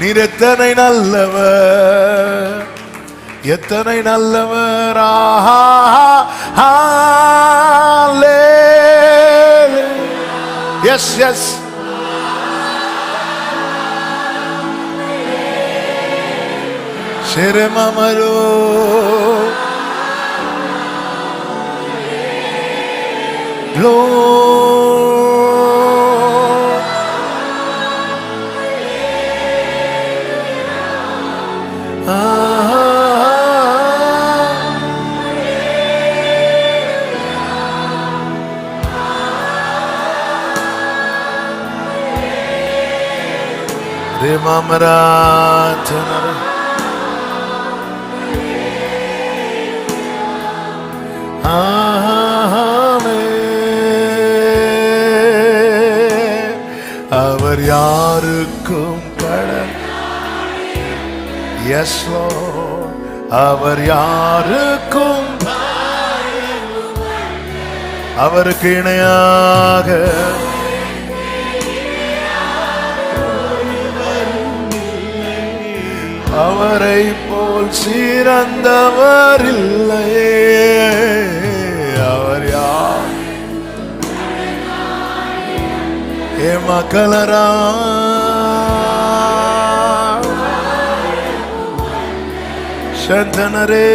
நீர் எத்தனை நல்லவர்? எத்தனை நல்லவர்? எஸ் எஸ் சிரமமரோ Glory. Remamra ஆமென். அவர் யாருக்கும் கடன் எஸ் அவர் யாருக்கும் அவருக்கு இணையாக அவரை போல் சிறந்தவர் இல்லையே அவர் யார்? ஏ மக்களரா? சந்தனரே.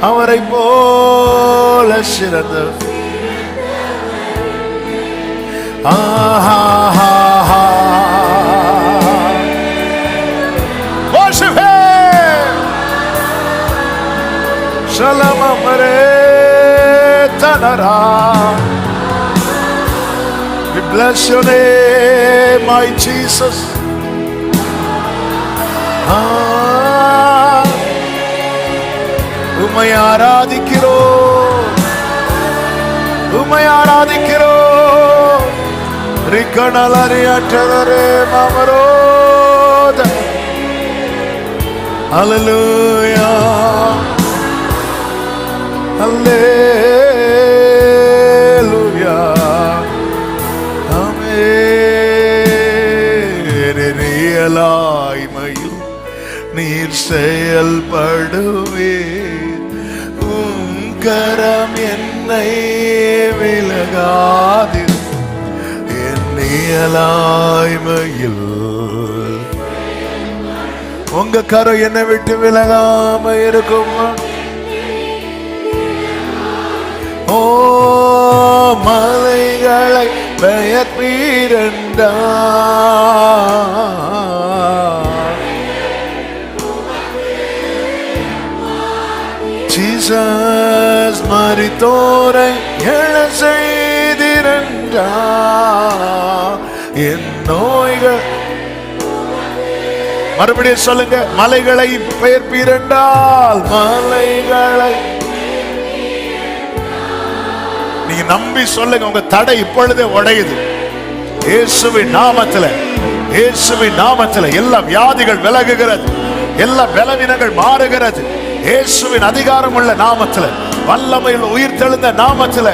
அவரை போல சிறந்தவர். Worship Him. Shalom Amare Tanara. We bless your name, my Jesus. Ah, உம்மை ஆராதிக்கிறோம் உம்மை ஆராதிக்கிறோம் ரிக்கணலறியற்றதரே மாமரோத Hallelujah. Hallelujah. ஆமென் நீர் செயல்படுவே உங்கரம் என்னை இயலாய்மையில் உங்க கரம் என்னை விட்டு விலகாம இருக்கும்? ஓ மலைகளை பெயர்ப்பீரண்டா? ஜீசஸ் மறித்தோரை எழ செய்திரண்டா? என் நோய்கள். மறுபடியும் சொல்லுங்க மலைகளை பெயர்ப்பீரண்டால் மலைகளை. நீங்க நம்பி சொல்லுங்க உங்க தடை இப்பொழுதே உடையுது. இயேசுவின் நாமத்துல இயேசுவின் நாமத்துல எல்லா வியாதிகள் விலகுகிறது. எல்லா பலவீனங்கள் மாறுகிறது. இயேசுவின் அதிகாரம் உள்ள நாமத்துல வல்லமையில் உயிர் தெழுந்த நாமத்துல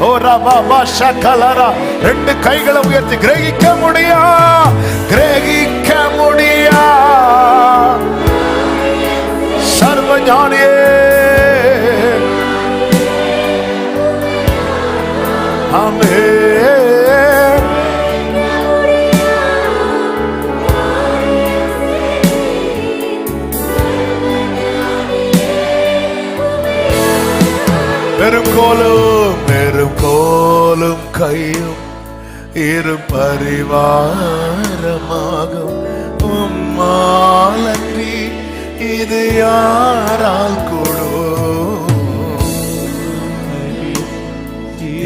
ஓ ரபா ஷகலரா. ரெண்டு கைகளை உயர்த்தி கிரகிக்க முடியா? கிரகிக்க முடியா? சர்வ ஞானியே ஆமே பெருங்கோலும் பெருங்கோலும் கையும் இரு பரிவாரமாகும். உம்மாலன்றி இது யாரால் கூடும்?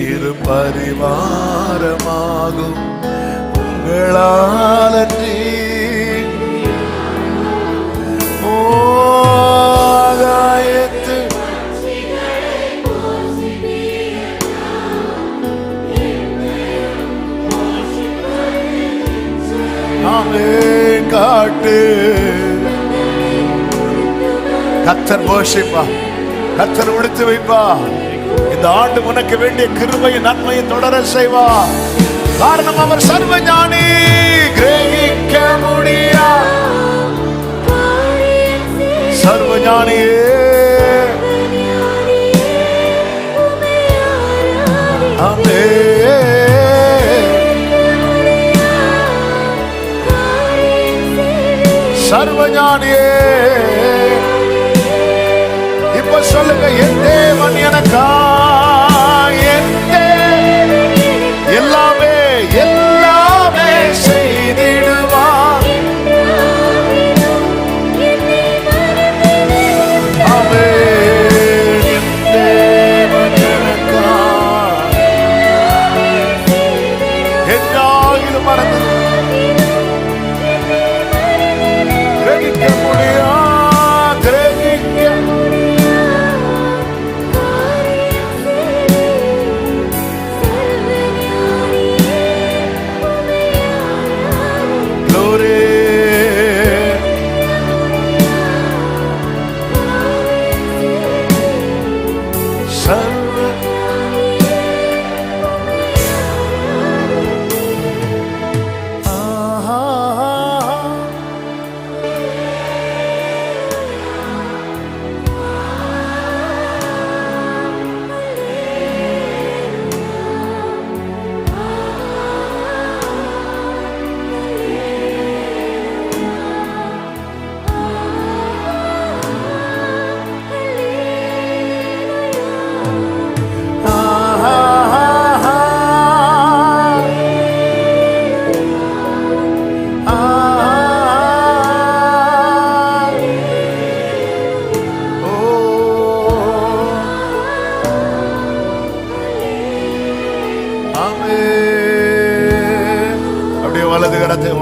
இரு பரிவாரமாகும். உங்களாலன்றி பாட்டு. கத்தர் போஷிப்பா கத்தர் விடுத்து வைப்பா. இந்த ஆண்டு உனக்கு வேண்டிய கிருபையும் நன்மையும் தொடர செய்வா. காரணம் அவர் சர்வ ஞானி கிரகிக்க முடியா? சர்வ சர்வஞானியே.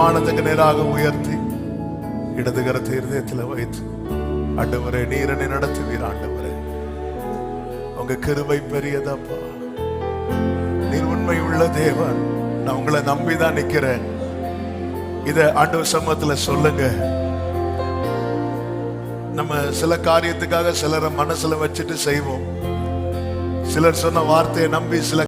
வானத்துக்கு நேராக உயர்த்தி இடது கரத்தை இருதயத்தில் வைத்து ஆண்டவரே நீரனை நடத்துவீர் ஆண்டவரே. உங்க கிருபை பெரியதப்பா. நீர் உண்மை உள்ள தேவன். நான் உங்களை நம்பி தான் நிக்கிறேன் இத ஆண்டவர் சமூகத்துல சொல்லுங்க. நம்ம சில காரியத்துக்காக சிலரை மனசுல வச்சுட்டு செய்வோம். சிலர் சொன்ன வார்த்தையை நம்பி சில